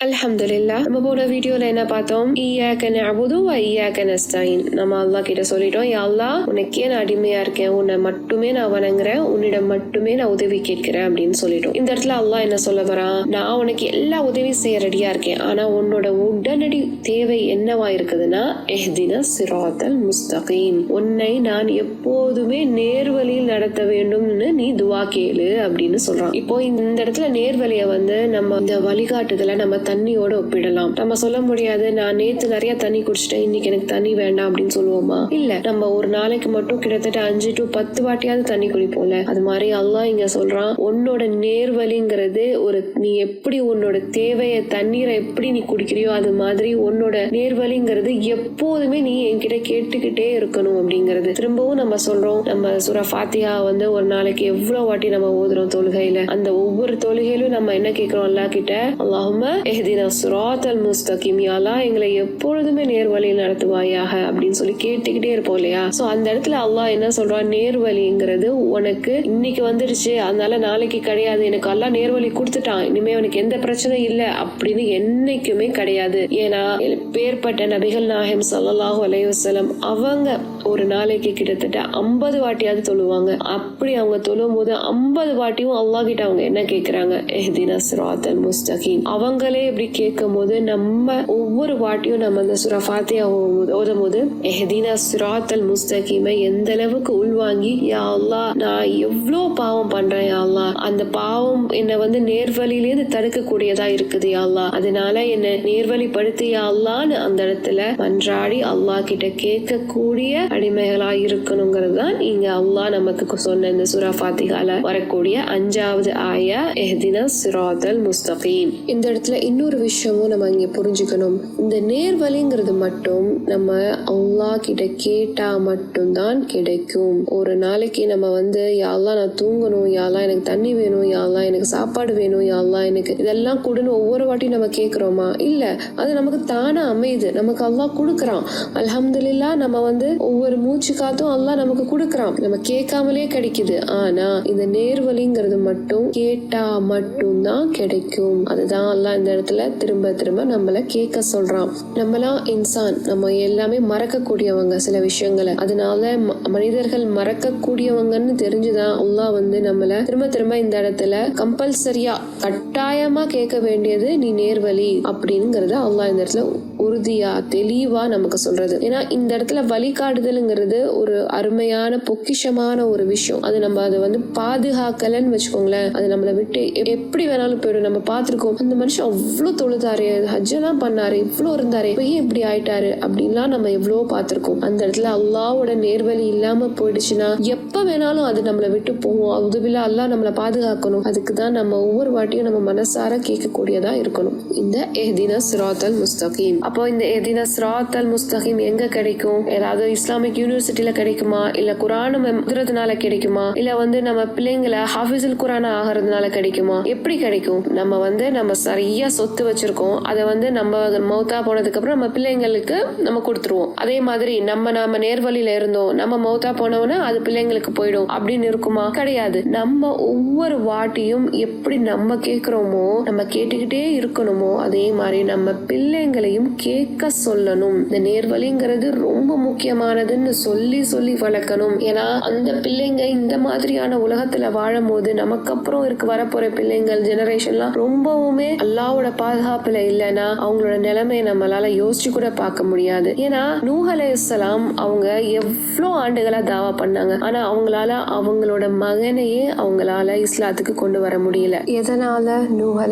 அல்ஹம்துலில்லா நம்ம போன வீடியோல என்ன பார்த்தோம் ஈயாக்க நஅபுது வ ஈயாக்க நஸ்தாயின் நம்ம அல்லா கிட்ட சொல்லிட்டோம் யா உனக்கே நான் அடிமையா இருக்கேன் உன்னை மட்டுமே நான் வணங்குறேன் உன்னிடம் மட்டுமே நான் உதவி கேட்கிறேன் அப்படின்னு சொல்லிட்டோம் இந்த இடத்துல அல்லா என்ன சொல்ல வரான் நான் உனக்கு எல்லா உதவியும் செய்ய ரெடியா இருக்கேன் ஆனா உன்னோட உடனடி தேவை என்னவா இருக்குதுன்னா எஹ்தின சிராத்தல் முஸ்தகீம் உன்னை நான் எப்போதுமே நேர்வழியில் நடத்த வேண்டும்னு நீ துவா கேளு அப்படின்னு சொல்றான் இப்போ இந்த இடத்துல நேர்வழியை வந்து நம்ம இந்த வழிகாட்டுதலை நம்ம தண்ணியோட ஒப்பிடலாம். நம்ம சொல்ல முடியாது நான் நேத்து நிறைய தண்ணி குடிச்சிட்டேன் இன்னைக்கு எனக்கு தண்ணி வேண்டாம் அப்படின்னு சொல்லுவோமா? இல்ல நம்ம ஒரு நாளைக்கு மட்டும் கிட்டத்தட்ட அஞ்சு டு பத்து வாட்டியாவது தண்ணி குடிப்போம்ல. அது மாதிரி அல்லாஹ் இங்க சொல்றான் உன்னோட நேர்வழிங்கிறது ஒரு நீ எப்படி உன்னோட தேவையை தண்ணீரை எப்படி நீ குடிக்கிறியோ அது மாதிரி உன்னோட நேர்வழிங்கிறது எப்போதுமே நீ என்கிட்ட கேட்டுக்கிட்டே இருக்கணும் அப்படிங்கிறது. திரும்பவும் நம்ம சொல்றோம் நம்ம சுர ஃபாத்தியா வந்து ஒரு நாளைக்கு எவ்வளவு வாட்டி நம்ம ஓதுறோம் தொழுகையில. அந்த ஒவ்வொரு தொழுகையிலும் நம்ம என்ன கேட்கிறோம்? அல்லா கிட்ட அல்லாஹும எஹ்தினா சுராத்தல் முஸ்தகிம் யாலா எங்களை எப்பொழுதுமே நேர்வழியில் நடத்துவாயாக அப்படின்னு சொல்லி கேட்டுக்கிட்டே இருப்போம் இல்லையா? சோ அந்த இடத்துல அல்லாஹ் என்ன சொல்றான்? நேர்வழிங்கிறது உனக்கு இன்னைக்கு வந்துருச்சு. அதனால நாளைக்கு கிடையாது. எனக்கு அல்லாஹ் நேர்வழி கொடுத்துட்டான். இனிமே உனக்கு எந்த பிரச்சனையும் இல்ல அப்படின்னு என்னைக்குமே கிடையாது. ஏன்னா பேர்பட்ட நபிகள் நாயகம் சல்லாஹூ அலைவசலம் அவங்க ஒரு நாளைக்கு கிட்டத்தட்ட ஐம்பது வாட்டியாவது தொழுவாங்க. அப்படி அவங்க தொழும் போது ஐம்பது வாட்டியும் அல்லாஹ் கிட்ட அவங்க என்ன கேக்குறாங்க? எஹ்தினா சிராத்தல் முஸ்தகீம். அவங்களே இப்படி கேட்கும் போது நம்ம ஒவ்வொரு வாட்டியும் நம்ம அந்த சுரா ஃபாத்தியா ஓதும் போது எஹதீனா சுராத்தல் முஸ்தகீமை எந்த அளவுக்கு உள்வாங்கி யா அல்லாஹ் நான் எவ்வளோ பாவம் பண்றேன் யா அல்லாஹ். அந்த பாவம் என்னை வந்து நேர்வழியிலேருந்து தடுக்கக்கூடியதா இருக்குது யா அதனால என்னை நேர்வழிப்படுத்தி யா அல்லான்னு அந்த இடத்துல மன்றாடி அல்லாஹ் கிட்ட கேட்கக்கூடிய அடிமைகளா இருக்கணுங்கிறது தான் இங்க அல்லாஹ் நமக்கு சொன்ன இந்த சுரா ஃபாத்திகால வரக்கூடிய அஞ்சாவது ஆயா எஹதீனா சுராத்தல் முஸ்தகீம். இந்த இடத்துல இன்னொரு விஷயமும் நம்ம இங்கே புரிஞ்சுக்கணும். இந்த நேர்வழிங்கிறது மட்டும் நம்ம அல்லாஹ் கிட்ட கேட்டா மட்டும்தான் கிடைக்கும். ஒரு நாளைக்கு நம்ம வந்து யாரெல்லாம் நான் தூங்கணும். யாரெல்லாம் எனக்கு தண்ணி வேணும். யாரெல்லாம் எனக்கு சாப்பாடு வேணும். யாரெல்லாம் எனக்கு இதெல்லாம் கொடுன்னு ஒவ்வொரு வாட்டியும் நம்ம கேட்குறோமா? இல்லை. அது நமக்கு தானா அமையுது. நமக்கு அல்லா கொடுக்குறான். அல்ஹம்துலில்லா நம்ம வந்து ஒவ்வொரு மூச்சு காத்தும் அல்லா நமக்கு கொடுக்குறான். நம்ம கேட்காமலே கிடைக்குது. ஆனா இந்த நேர்வழிங்கிறது மட்டும் கேட்டா மட்டும்தான் கிடைக்கும். அதுதான் அல்லா இந்த இடத்துல திரும்ப திரும்ப நம்மள கேட்க சொல்றான். நம்மலாம் இன்சான். நம்ம எல்லாமே மறக்கக்கூடியவங்க சில விஷயங்களை. அதனால ம- மனிதர்கள் மறக்கக்கூடியவங்கன்னு தெரிஞ்சுதான் அல்லாஹ் வந்து நம்மள திரும்ப திரும்ப இந்த இடத்துல கம்பல்சரியா கட்டாயமா கேட்க வேண்டியது நீ நேர்வழி அப்படிங்கிறத அல்லாஹ் இந்த இடத்துல உறுதியா தெளிவா நமக்கு சொல்றது. ஏன்னா இந்த இடத்துல வழிகாட்டுதலுங்கிறது ஒரு அருமையான பொக்கிஷமான ஒரு விஷயம். அது நம்ம அதை வந்து பாதுகாக்கலன்னு வச்சுக்கோங்களேன். அது நம்மளை விட்டு எப்படி வேணாலும் போயிடும். நம்ம பார்த்துருக்கோம் அந்த மனுஷன் அவ்வளோ தொழுதாரு ஹஜ்ஜெல்லாம் பண்ணாரு இவ்வளோ இருந்தாரு இப்ப ஏன் இப்படி ஆயிட்டாரு அப்படின்லாம் நம்ம எவ்வளோ பார்த்துருக்கோம். அந்த இடத்துல அல்லாவோட நேர்வழி இல்லாம போயிடுச்சுன்னா எப்போ வேணாலும் அது நம்மளை விட்டு போகும். உதவில அல்லாஹ் நம்மளை பாதுகாக்கணும். அதுக்கு தான் நம்ம ஒவ்வொரு வாட்டியும் நம்ம மனசார கேட்கக்கூடியதா இருக்கணும். இந்த எஹ்தினா சிராத்தல் முஸ்தகீம். அப்போ இந்த எஹ்தினா சிராத்தல் முஸ்தகிம் எங்க கிடைக்கும்? ஏதாவது இஸ்லாமிக் யூனிவர்சிட்டியில கிடைக்குமா? இல்ல குரான் எழுதுறதுனால கிடைக்குமா? இல்ல வந்து நம்ம பிள்ளைங்களை ஹாஃபிஸுல் குரான் ஆகிறதுனால கிடைக்குமா? எப்படி கிடைக்கும்? நம்ம வந்து நம்ம சரியா சொத்து வச்சிருக்கோம். அதை வந்து நம்ம மௌத்தா போனதுக்கு அப்புறம் நம்ம பிள்ளைங்களுக்கு நம்ம கொடுத்துருவோம். அதே மாதிரி நம்ம நாம நேர்வழியில இருந்தோம். நம்ம மௌத்தா போனவன அது பிள்ளைங்களுக்கு போயிடும். அப்படின்னு இருக்குமா? கிடையாது. நம்ம ஒவ்வொரு வாட்டியும் எப்படி நம்ம கேட்கிறோமோ நம்ம கேட்டுக்கிட்டே இருக்கணுமோ அதே மாதிரி நம்ம பிள்ளைங்களையும் கேட்க சொல்லணும் இந்த நேர்வழிங்கிறது ரொம்ப முக்கியமானதுன்னு சொல்லி சொல்லி வளர்க்கணும். ஏன்னா அந்த பிள்ளைங்க இந்த மாதிரியான உலகத்துல வாழும் போது நமக்கு அப்புறம் இருக்கு வரப்போற பிள்ளைங்கள் ஜெனரேஷன்லாம் ரொம்பவுமே அல்லாவோட பாதுகாப்புல இல்லைன்னா அவங்களோட நிலைமையை நம்மளால யோசிச்சு கூட பார்க்க முடியாது. ஏன்னா நூஹ் அவங்க எவ்வளோ ஆண்டுகளா தாவா பண்ணாங்க. ஆனா அவங்களால அவங்களோட மகனையே அவங்களால இஸ்லாத்துக்கு கொண்டு வர முடியல. எதனால நூஹ்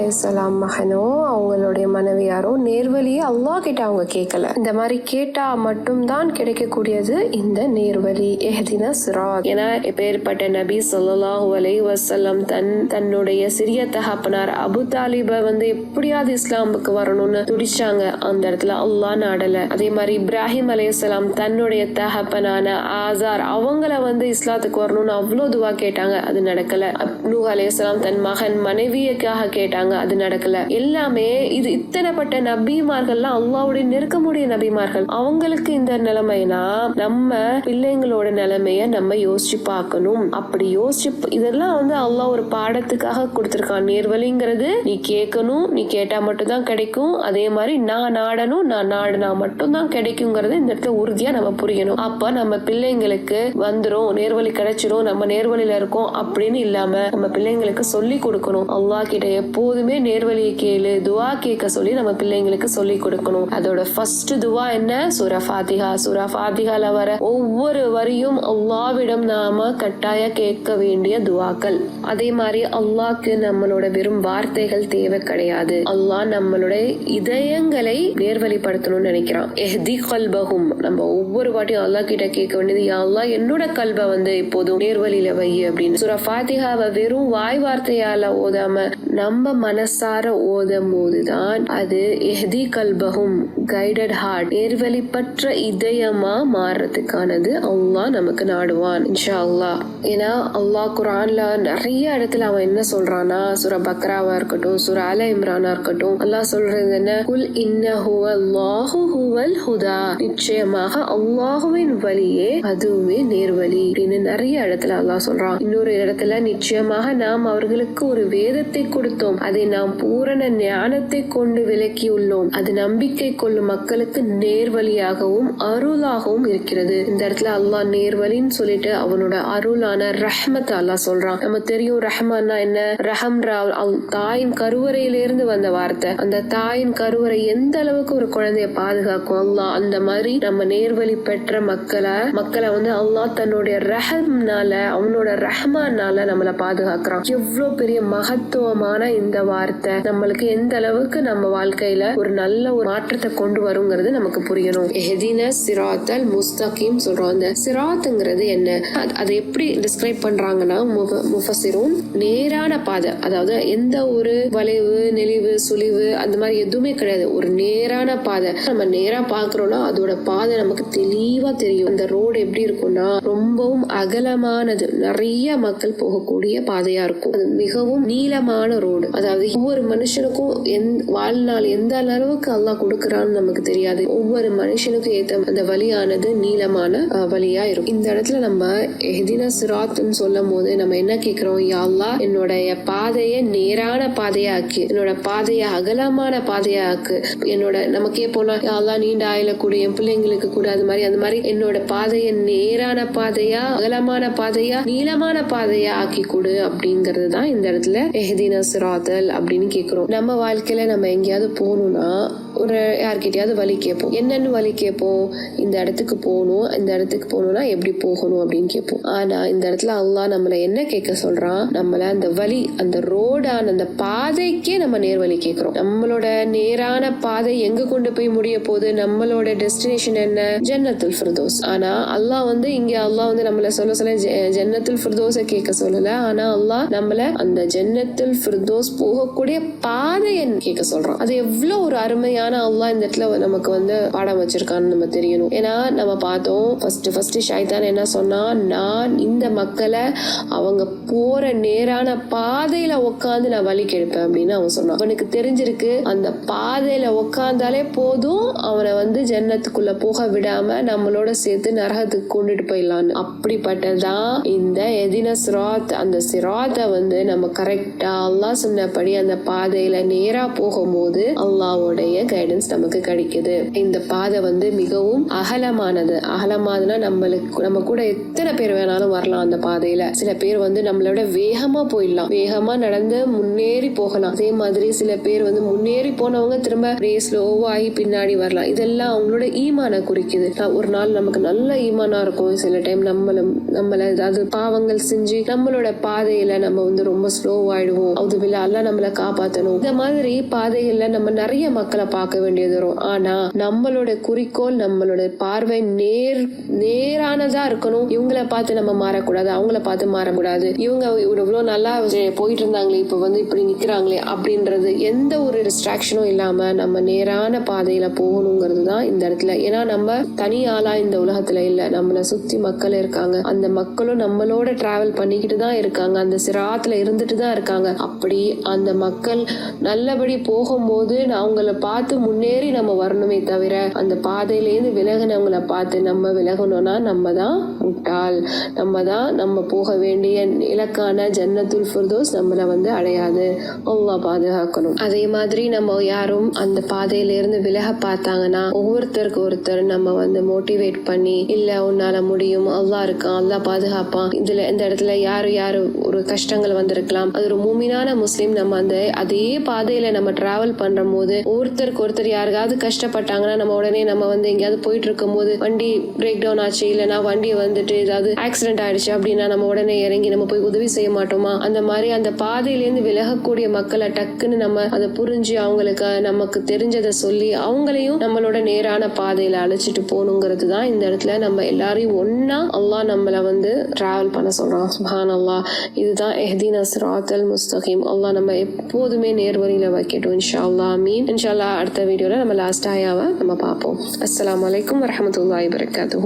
மகனோ அவங்களுடைய மனைவியாரோ நேர்வழியே அம்மா கிட்ட அவங்க கேட்கல இந்த மாதிரி கேட்டா மட்டும்தான் கிடைக்கக்கூடியது இந்த நேர்வழி. எஹதினா சிராக் ஏன்னா பேர்பட்ட நபி ஸல்லல்லாஹு அலை வசல்லம் தன் தன்னுடைய சிறிய தகப்பனார் அபு தாலிப வந்து எப்படியாவது இஸ்லாமுக்கு வரணும்னு துடிச்சாங்க. அந்த இடத்துல அல்லா நாடல. அதே மாதிரி இப்ராஹிம் அலைஹிஸ்ஸலாம் தன்னுடைய தகப்பனான ஆசார் அவங்கள வந்து இஸ்லாத்துக்கு வரணும்னு அவ்வளோ துவா கேட்டாங்க. அது நடக்கல. நூ அலையாம் தன் மகன் மனைவியக்காக கேட்டாங்க. அது நடக்கல. எல்லாமே இது இத்தனைப்பட்ட நபிமார்கள்லாம் அல்லாவுடைய நெருக்கமுடைய நபிமார்கள் அவங்களுக்கு இந்த நிலைமைனா நம்ம பிள்ளைங்களோட நிலைமைய நம்ம யோசிச்சு பார்க்கணும். அப்படி யோசிச்சு இதெல்லாம் வந்து அல்லாஹ் ஒரு பாடத்துக்காக கொடுத்துருக்கான். நேர்வழிங்கிறது நீ கேட்கணும் நீ கேட்டா மட்டும்தான் கிடைக்கும். அதே மாதிரி நான் நாடணும் நான் நாடுனா மட்டும்தான் கிடைக்குங்கிறது இந்த இடத்துல உறுதியா நம்ம புரியணும். அப்ப நம்ம பிள்ளைங்களுக்கு வந்துரும் நேர்வழி கிடைச்சிரும் நம்ம நேர்வழியில இருக்கோம் அப்படின்னு இல்லாம நம்ம பிள்ளைங்களுக்கு சொல்லி கொடுக்கணும். அல்லாஹ் கிட்ட எப்போதுமே நேர்வழியை கேளு துவா கேட்க சொல்லி நம்ம பிள்ளைங்களுக்கு சொல்லி கொடுக்கணும். அதோட ஃபர்ஸ்ட் துவா என்ன? சூரா ஃபாத்திஹா. சூரா ஃபாத்திஹால வர ஒவ்வொரு வரியும் அல்லாவிடம் நாம கட்டாய கேட்க வேண்டிய துவாக்கள். அதே மாதிரி அல்லாக்கு நம்மளோட வெறும் வார்த்தைகள் தேவை கிடையாது. அல்லாஹ் நம்மளுடைய இதயங்களை நேர்வழிப்படுத்தணும்னு நினைக்கிறான். எஹ்தி கல்பகும் நம்ம ஒவ்வொரு வாட்டியும் அல்லாஹ் கிட்ட கேட்க வேண்டியது அல்லாஹ் என்னோட கல்பை வந்து இப்போதும் நேர்வழியில வை அப்படின்னு. சூரா ஃபாத்திஹாவை வெறும் வாய் வார்த்தையால ஓதாம நம்ம மனசார ஓதும் போதுதான் அது எஹ்தி கல்பகும் கைடட் ஹார்ட் நேர்வழிப்பற்ற இதயமா மாறுறதுக்கானது அல்லாஹ் நமக்கு நாடுவான் இன்ஷா அல்லாஹ் ஏன்னா அல்லாஹ் குரான்ல நிறைய இடத்துல அவன் என்ன சொல்றான்னா சுர பக்ராவா இருக்கட்டும் சுர அல இம்ரானா இருக்கட்டும் அல்லாஹ் சொல்றது என்ன? குல் இன்னஹு ஹுவல் ஹுதா. நிச்சயமாக அல்லாஹுவின் வழியே அதுவே நேர்வழி அப்படின்னு நிறைய இடத்துல அல்லாஹ் சொல்றான். இன்னொரு இடத்துல நிச்சயமாக நாம் அவர்களுக்கு ஒரு வேதத்தை கொடுத்தோம். அதை நாம் பூரண ஞானத்தை கொண்டு விளக்கியுள்ளோம். அது நம்பிக்கை கொள்ளும் மக்களுக்கு நேர்வழியாகவும் அருளாகவும் இருக்கிறது. இந்த இடத்துல அல்லாஹ் நேர்வழின்னு சொல்லிட்டு அவனோட அருளான ரஹ்மத் அல்லாஹ் சொல்றான். நம்ம தெரியும் ரஹ்மான்னா என்ன? ரஹம் தாயின் கருவறையிலிருந்து வந்த வார்த்தை. அந்த தாயின் கருவறை எந்த அளவுக்கு ஒரு குழந்தைய பாதுகாக்கும்? அல்லாஹ் அந்த மாதிரி நம்ம நேர்வழி பெற்ற மக்களை மக்களை வந்து அல்லாஹ் தன்னுடைய ரஹம்னால அவனோட ரஹ்மானால நம்மள பாதுகாக்கிறான். எவ்வளவு பெரிய மகத்துவமான இந்த வார்த்தை. நம்மளுக்கு எந்த அளவுக்கு நம்ம வாழ்க்கையில ஒரு நல்ல ஒரு மாற்றத்தை கொண்டு வருங்கிறது நமக்கு புரியணும். எஹதின சிராத்தல் முஸ்தகிம் சொல்றோம். அந்த சிராத்துங்கிறது என்ன? அது- அதை எப்படி டிஸ்கிரைப் பண்றாங்கன்னா முஃப- நேரான பாதை. அதாவது எந்த ஒரு வளைவு நெளிவு சுழிவு அந்த மாதிரி எதுவுமே கிடையாது. ஒரு நேரான பாதை. நம்ம நேரா பாக்குறோம்னா அதோட பாதை நமக்கு தெளிவா தெரியும். அந்த ரோடு எப்படி இருக்கும்னா ரொம்பவும் அகலமானது. நிறைய மக்கள் போகக்கூடிய பாதையா இருக்கும். அது மிகவும் நீளமான ரோடு அதாவது ஒவ்வொரு மனுஷனுக்கும் எந் வாழ்நாள் எந்த அளவுக்கு அல்லாஹ் கொடுக்கறான்னு நமக்கு தெரியாது. ஒவ்வொரு மனுஷனுக்கும் ஏத்த அந்த வழியானது நீளமான வழியா இருக்கும். இந்த இடத்துல நம்ம எதின சிராத்னு சொல்லும் போது நம்ம என்ன கேக்குறோம்? யாழ்லா என்னுடைய பாதையை நேரான பாதையாக்கு என்னோட பாதையை அகலமான பாதையாக்கு என்னோட நம்ம கேட்போம்னா யாழ்லா நீண்ட ஆயில கூட என் பிள்ளைங்களுக்கு கூட அது மாதிரி அந்த மாதிரி என்னோட பாதையை நேரான பாதையா அகலமான பாதையா நீளமான பாதையா ஆக்கி கொடு அப்படிங்கிறது தான் இந்த இடத்துல எஹதின சிராத்தல் அப்படின்னு கேக்குறோம். நம்ம வாழ்க்கையில நம்ம எங்கேயாவது போகணும்னா ஒரு யார்கிட்டயாவது வழி கேட்போம். என்னென்னு வழி கேட்போம். இந்த இடத்துக்கு போகணும். இந்த இடத்துக்கு போகணும்னா எப்படி போகணும் அப்படின்னு கேட்போம். ஆனா இந்த இடத்துல அல்லாஹ் நம்மள என்ன கேட்க சொல்றான்? நம்மள அந்த வழி அந்த ரோடான அந்த பாதைக்கே நம்ம நேர்வழி கேட்கிறோம். நம்மளோட நேரான பாதை எங்க கொண்டு போய் முடிய போகுது? நம்மளோட டெஸ்டினேஷன் என்ன? ஜன்னத்துல் ஃபிர்தோஸ். ஆனா அல்லாஹ் வந்து இங்க அல்லாஹ் வந்து நம்மள சொல்ல சொல்ல ஜெ- ஜன்னத்துல் ஃபிர்தோஸை கேட்க சொல்லல. ஆனா அல்லாஹ் நம்மள அந்த ஜன்னத்துல் ஃபிர்தோஸ் போகக்கூடிய பாதையை கேட்க சொல்றான். அது எவ்வளவு ஒரு அருமையான அல்லாஹ் இந்த இடத்துல நமக்கு வந்து பாடம் வச்சிருக்கான்னு நம்ம தெரியணும். ஏன்னா நம்ம பார்த்தோம் ஃபர்ஸ்ட் ஃபர்ஸ்ட் ஷைதான் என்ன சொன்னா நான் இந்த மக்களை அவங்க போற நேரான பாதையில உட்காந்து நான் வழி கெடுப்பேன் அப்படின்னு அவன் சொன்னான். அவனுக்கு தெரிஞ்சிருக்கு அந்த பாதையில உட்காந்தாலே போதும் அவனை வந்து ஜன்னத்துக்குள்ள போக விடாம நம்மளோட சேர்த்து நரகத்துக்கு கொண்டுட்டு போயிடலான்னு. அப்படிப்பட்டதான் இந்த எதின சிராத் அந்த சிராத்தை வந்து நம்ம கரெக்டா அல்லாஹ் சொன்னபடி அந்த பாதையில நேரா போகும்போது அல்லாஹ்வுடைய கைடன்ஸ் நமக்கு கிடைக்குது. இந்த பாதை வந்து மிகவும் அகலமானது. அகலமானதுன்னா நம்மளுக்கு நம்ம கூட எத்தனை பேர் வேணாலும் வரலாம் அந்த பாதையில. சில பேர் வந்து நம்மளோட வேகமா போயிடலாம். வேகமா நடந்து முன்னேறி போகலாம். அதே மாதிரி சில பேர் வந்து முன்னேறி போனவங்க திரும்ப ரேஸ் ஸ்லோவாகி பின்னாடி வரலாம். இதெல்லாம் அவங்களோட ஈமான குறிக்குது. ஒரு நாள் நமக்கு நல்ல ஈமானா இருக்கும். சில டைம் நம்மள நம்மள ஏதாவது பாவங்கள் செஞ்சு நம்மளோட பாதையில நம்ம வந்து ரொம்ப ஸ்லோவாயிடுவோம் அது விழா நம்மள காப்பாத்தணும். இந்த மாதிரி பாதைகள்ல நம்ம நிறைய மக்களை பார்க்க வேண்டியது வரும் ஆனா நம்மளோட குறிக்கோள் நம்மளோட பார்வை நேர் நேரானதா இருக்கணும். இவங்கள பார்த்து நம்ம மாறக்கூடாது அவங்கள பார்த்து மாறக்கூடாது. இவங்க இவ்வளவு நல்லா போயிட்டு இருந்தாங்களே இப்ப வந்து இப்படி நிக்கிறாங்களே அப்படின்றது எந்த ஒரு டிஸ்ட்ராக்ஷனும் இல்லாம நம்ம நேரான பாதையில போகணுங்கிறது தான் இந்த இடத்துல. ஏன்னா நம்ம தனி ஆளா இந்த உலகத்துல இல்ல. நம்மள சுத்தி மக்கள் இருக்காங்க. அந்த மக்களும் நம்மளோட டிராவல் பண்ணிக்கிட்டு தான் இருக்காங்க. அந்த சிராத்துல இருந்துட்டு தான் இருக்காங்க. அப்படி அந்த மக்கள் நல்லபடி போகும்போது அவங்கள பார்த்து முன்னேறி நம்ம வரணுமே தவிர அந்த பாதையிலேருந்து விலகினவங்கள பார்த்து நம்ம விலகணும்னா நம்ம தான் முட்டாள். நம்ம தான் நம்ம போக வேண்டிய இலக்கான ஜன்னத்துல் ஃபுர்தோஸ் நம்மளை வந்து அடையாது. அவ்வளோ பாதுகாக்கணும். அதே மாதிரி நம்ம யாரும் அந்த பாதையிலேருந்து விலக பார்த்தாங்கன்னா ஒவ்வொருத்தருக்கு ஒருத்தர் நம்ம வந்து மோட்டிவேட் பண்ணி இல்ல உன்னால முடியும் அல்லாஹ் இருக்கான் அல்லாஹ் பாதுகாப்பான். இதுல இந்த இடத்துல யாரு யாரு ஒரு கஷ்டங்கள் வந்திருக்கலாம். அது ஒரு மூமினான முஸ்லீம் நம்ம அந்த அதே பாதையில நம்ம டிராவல் பண்ற போது ஒருத்தருக்கு ஒருத்தர் யாருக்காவது கஷ்டப்பட்டாங்கன்னா நம்ம உடனே நம்ம வந்து எங்கேயாவது போயிட்டு இருக்கும் போது வண்டி பிரேக் டவுன் ஆச்சு இல்லைன்னா வண்டி வந்துட்டு ஏதாவது ஆக்சிடென்ட் ஆயிடுச்சு அப்படின்னா நம்ம உடனே இறங்கி நம்ம போய் உதவி செய்ய மாட்டோமா? அந்த மாதிரி அந்த பாதையிலேருந்து விலகக்கூடிய மக்களை டக்குன்னு நம்ம அதை புரிஞ்சு அவங்களுக்கு நமக்கு தெரிஞ்சதை சொல்லி அவங்களையும் நம்மளோட நேரான பாதையில அழைச்சிட்டு போகணுங்கிறது தான் இந்த இடத்துல நம்ம எல்லாரையும் ஒன்னா அல்லா நம்மளை வந்து டிராவல் பண்ண சொல்றான். சுஹான் அல்லாஹ் இதுதான் எஹ்தீன் அஸ்ராத்தல் முஸ்தகிம். அல்லா நம்ம எப்போதுமே நேர்வழியில வைக்கட்டும் இன்ஷா அல்லாஹ். மீன் இன்ஷா அல்லா அடுத்த வீடியோல நம்ம லாஸ்ட் ஆயாவை நம்ம பார்ப்போம். அஸ்லாம் வலைக்கம் வரமத்துல்லாய் வரகாத்து